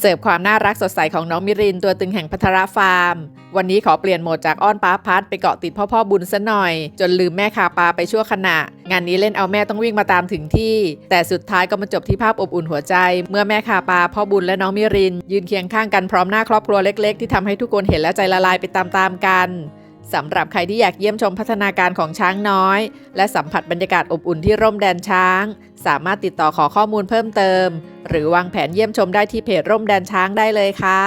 เสิร์ฟความน่ารักสดใสของน้องมิรินตัวตึงแห่งพัทรฟาร์ม วันนี้ขอเปลี่ยนโหมดจากอ้อนป้าพัดไปเกาะติดพ่อพ่อบุญซะหน่อย จนลืมแม่คาปลาไปชั่วขณะ งานนี้เล่นเอาแม่ต้องวิ่งมาตามถึงที่ แต่สุดท้ายก็มาจบที่ภาพอบอุ่นหัวใจ เมื่อแม่คาปลาพ่อบุญและน้องมิริน ยืนเคียงข้างกันพร้อมหน้าครอบครัวเล็ก ๆ ที่ทำให้ทุกคนเห็นและใจละลายไปตามๆกัน สำหรับใครที่อยากเยี่ยมชมพัฒนาการของช้างน้อย และสัมผัสบรรยากาศอบอุ่นที่ร่มแดนช้าง สามารถติดต่อขอข้อมูลเพิ่มเติม หรือวางแผนเยี่ยมชมได้ที่เพจร่มแดนช้างได้เลยค่ะ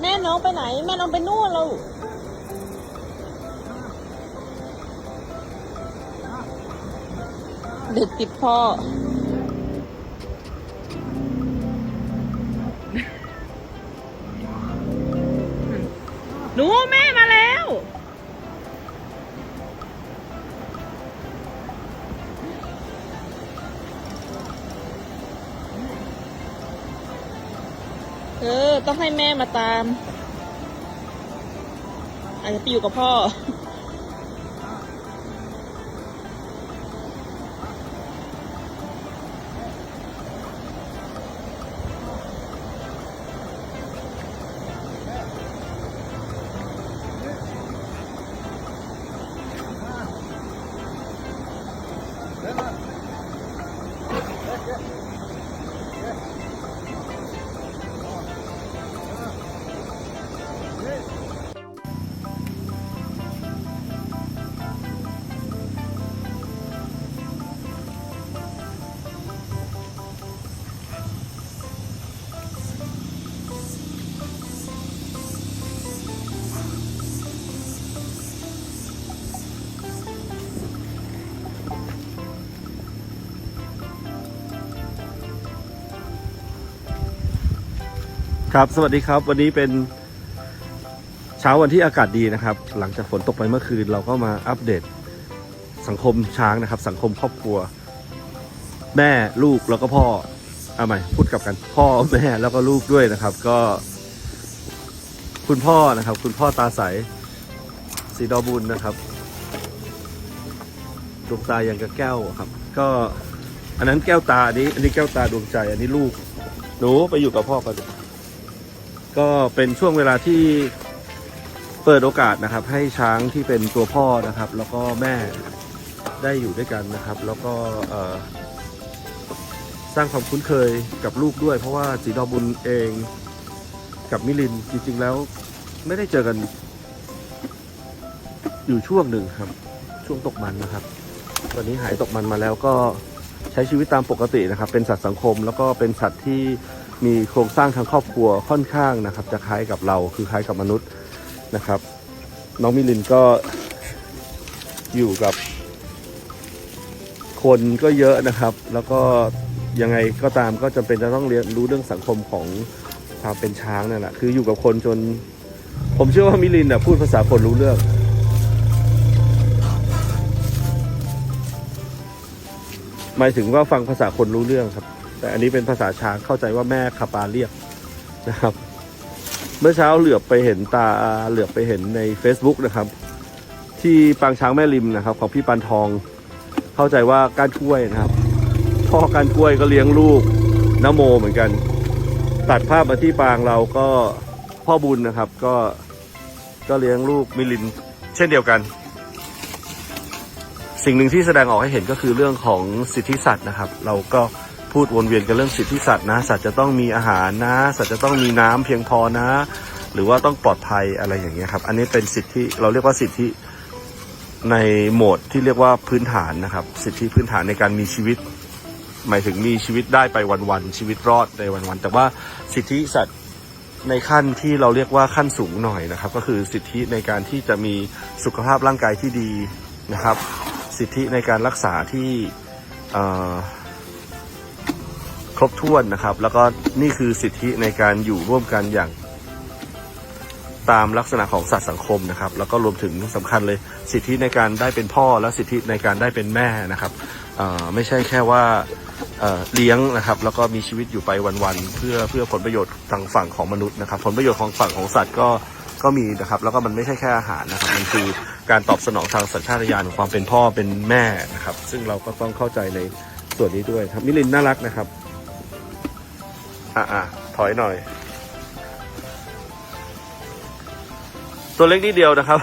แม่น้องไปไหน แม่น้องไปนู่นแล้วเด็กติดพ่อ หนูแม่มาแล้ว เออ ต้องให้แม่มาตาม อาจจะไปอยู่กับพ่อ ครับสวัสดีครับ วันนี้เป็นเช้าวันที่อากาศดีนะครับ หลังจากฝนตกไปเมื่อคืน เราก็มาอัปเดตสังคมช้างนะครับ สังคมครอบครัว แม่ลูกแล้วก็พ่อเอาใหม่พูดกลับกัน พ่อแม่แล้วก็ลูกด้วยนะครับ ก็ คุณพ่อนะครับ คุณพ่อตาใสสีดอบุญนะครับดวงตาอย่างกับแก้วครับ ก็อันนั้นแก้วตาอันนี้ อันนี้แก้วตาดวงใจ อันนี้ลูกหนูไปอยู่กับพ่อก่อน ก็เป็นช่วงเวลาที่เปิดโอกาสนะครับ ให้ช้างที่เป็นตัวพ่อนะครับ แล้วก็แม่ได้อยู่ด้วยกันนะครับ แล้วก็สร้างความคุ้นเคยกับลูกด้วย เพราะว่าสีดอบุญเองกับมิลินจริง ๆ แล้วไม่ได้เจอกันอยู่ช่วงหนึ่งครับ ช่วงตกมันนะครับตอนนี้หายตกมันมาแล้วก็ใช้ชีวิตตามปกตินะครับ เป็นสัตว์สังคมแล้วก็เป็นสัตว์ที่ มีโครงสร้างทางครอบครัวค่อนข้างนะครับ จะคล้ายกับเราคือคล้ายกับมนุษย์นะครับ น้องมิลินก็อยู่กับ คนก็เยอะนะครับ แล้วก็ยังไงก็ตามก็จำเป็นจะต้องเรียนรู้เรื่องสังคมของความเป็นช้างนั่นแหละคืออยู่กับคนจน ผมเชื่อว่ามิลินน่ะพูดภาษาคนรู้เรื่องหมายถึงว่าฟังภาษาคนรู้เรื่องครับ แต่อันนี้เป็นภาษาช้างเข้าใจว่าแม่คาปาเรียกนะครับ เมื่อเช้าเหลือบไปเห็นตาเหลือบไปเห็นใน Facebook นะครับ ที่ปางช้างแม่ริมนะครับ ของพี่ปันทอง เข้าใจว่าก้านกล้วยนะครับ พ่อก้านกล้วยก็เลี้ยงลูกนโมเหมือนกัน ตัดภาพมาที่ปางเราก็พ่อบุญนะครับ ก็ก็เลี้ยงลูกมิลิน เช่นเดียวกัน สิ่งหนึ่งที่แสดงออกให้เห็นก็คือเรื่องของสิทธิสัตว์นะครับ เราก็ พูดวนเวียนกันเรื่องสิทธิสัตว์นะ สัตว์จะต้องมีอาหารนะ สัตว์จะต้องมีน้ำเพียงพอนะ หรือว่าต้องปลอดภัยอะไรอย่างเงี้ยครับ อันนี้เป็นสิทธิเราเรียกว่าสิทธิในโหมดที่เรียกว่าพื้นฐานนะครับ สิทธิพื้นฐานในการมีชีวิต หมายถึงมีชีวิตได้ไปวันๆชีวิตรอดในวันๆแต่ว่าสิทธิสัตว์ในขั้นที่เราเรียกว่าขั้นสูงหน่อยนะครับ ก็คือสิทธิในการที่จะมีสุขภาพร่างกายที่ดีนะครับ สิทธิในการรักษาที่ ครบถ้วนนะครับ แล้วก็นี่คือสิทธิในการอยู่ร่วมกันอย่างตามลักษณะของสัตว์สังคมนะครับ แล้วก็รวมถึงสำคัญเลยสิทธิในการได้เป็นพ่อและสิทธิในการได้เป็นแม่นะครับอ่อไม่ใช่แค่ว่าเเลี้ยงนะครับ แล้วก็มีชีวิตอยู่ไปวันๆเพื่อเพื่อผลประโยชน์ทางฝั่งของมนุษย์นะครับ ผลประโยชน์ของฝั่งของสัตว์ก็ก็มีนะครับ แล้วก็มันไม่ใช่แค่อาหารนะครับมันคือการตอบสนองทางสัญชาตญาณของความเป็นพ่อเป็นแม่นะครับ ซึ่งเราก็ต้องเข้าใจในส่วนนี้ด้วยครับมิลินน่ารักนะครับ อะอะถอยหน่อย ตัวเล็กนิดเดียวนะครับ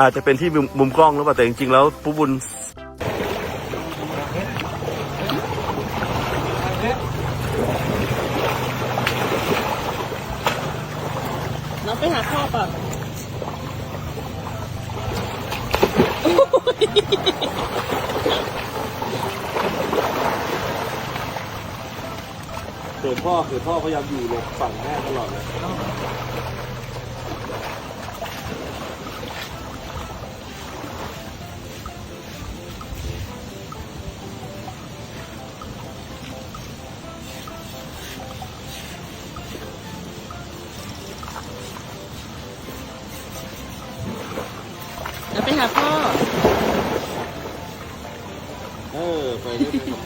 อาจจะเป็นที่มุมกล้องหรือเปล่าแต่จริงๆแล้วปูบุญน้องไปหาพ่อป่ะ เกิดพ่อเกิดพ่อพยายามอยู่หลบฝั่งแม่ตลอดเลยน้องไปหาพ่อ เออ ไปเล่นกับ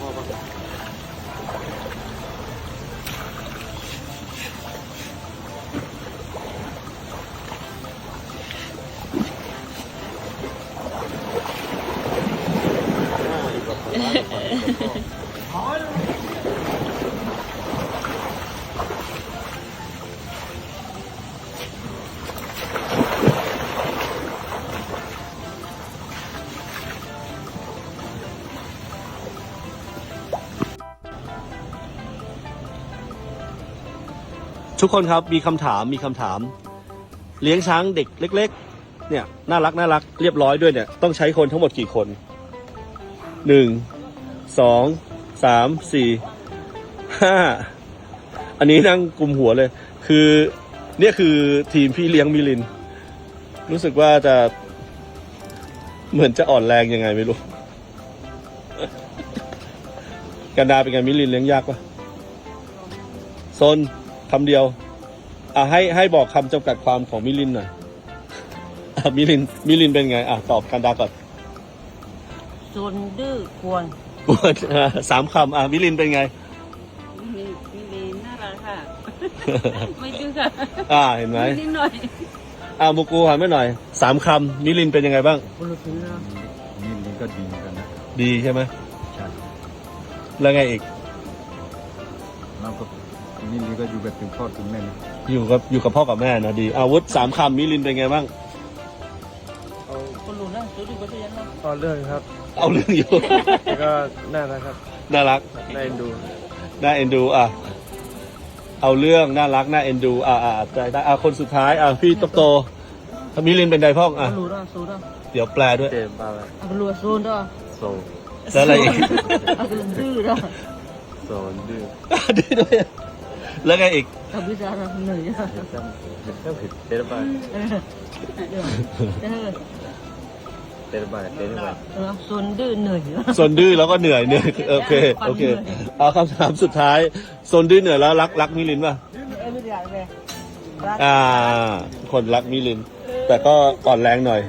พ่อบ้า ทุกคนครับมีคำถามมีคำถาม เลี้ยงช้างเด็กเล็ก ๆ เนี่ยน่ารักน่ารักเรียบร้อยด้วยเนี่ยต้องใช้คนทั้งหมดกี่คนหนึ่งสองสามสี่ห้าอันนี้นั่งกลุ่มหัวเลย คือเนี่ยคือทีมพี่เลี้ยงมิลิน รู้สึกว่าจะเหมือนจะอ่อนแรงยังไงไม่รู้กันดาเป็นไงมิลินเลี้ยงยากปะซน คำเดียว อะให้ให้บอกคำจำกัดความของมิลินหน่อยอะมิลินมิลินเป็นไง อะตอบกันดาก่อนโซนดื้อควรอะสามคำอะมิลินเป็นไง มีมีลีน่ารักค่ะ ไม่ดื้อค่ะอ่าเห็นไหมนิดหน่อยอะมุกูหันมาหน่อยสามคำมิลินเป็นยังไงบ้างบุรุษนะนี่นี่ก็ดีเหมือนกันนะดีใช่ไหมใช่แล้วไงอีกแล้วก็ นี่นี่ก็อยู่แบบถึงพ่อถึงแม่นะอยู่กับอยู่กับพ่อกับแม่นะดี อาวุธสามคำมิลินเป็นไงบ้างบุรุษนะตัวดื้อก็ดื้อนะต่อเรื่องครับ เอาเรื่องอยู่ แล้วก็น่ารักครับน่ารัก น่าเอ็นดู น่าเอ็นดูอะ เอาเรื่องน่ารักน่าเอ็นดู อะอะใจได้อะคนสุดท้ายอะพี่โตโตถ้ามิลินเป็นไดพ่องอะบุรุษนะโซนนะเดี๋ยวแปลด้วย เจมบาลบุรุษโซนนะโซแล้วอะไรอีกบุรุษดื้อนะโซนดื้อ ดื้อด้วย แล้วไงอีกทำวิชาอะไรเหนื่อยนะเห็นต้องเห็นต้องเห็นเตะบาลเออเดี๋ยวเออเตะบาลเตะบาลเออโซนดื้อเหนื่อยส่วนดื้อแล้วก็เหนื่อยเหนื่อยโอเคโอเคเอาคำถามสุดท้ายโซนดื้อเหนื่อยแล้วรักรักมิลินป่ะเออไม่ได้เลยอ่า คนรักมิลิน แต่ก็อ่อนแรงหน่อย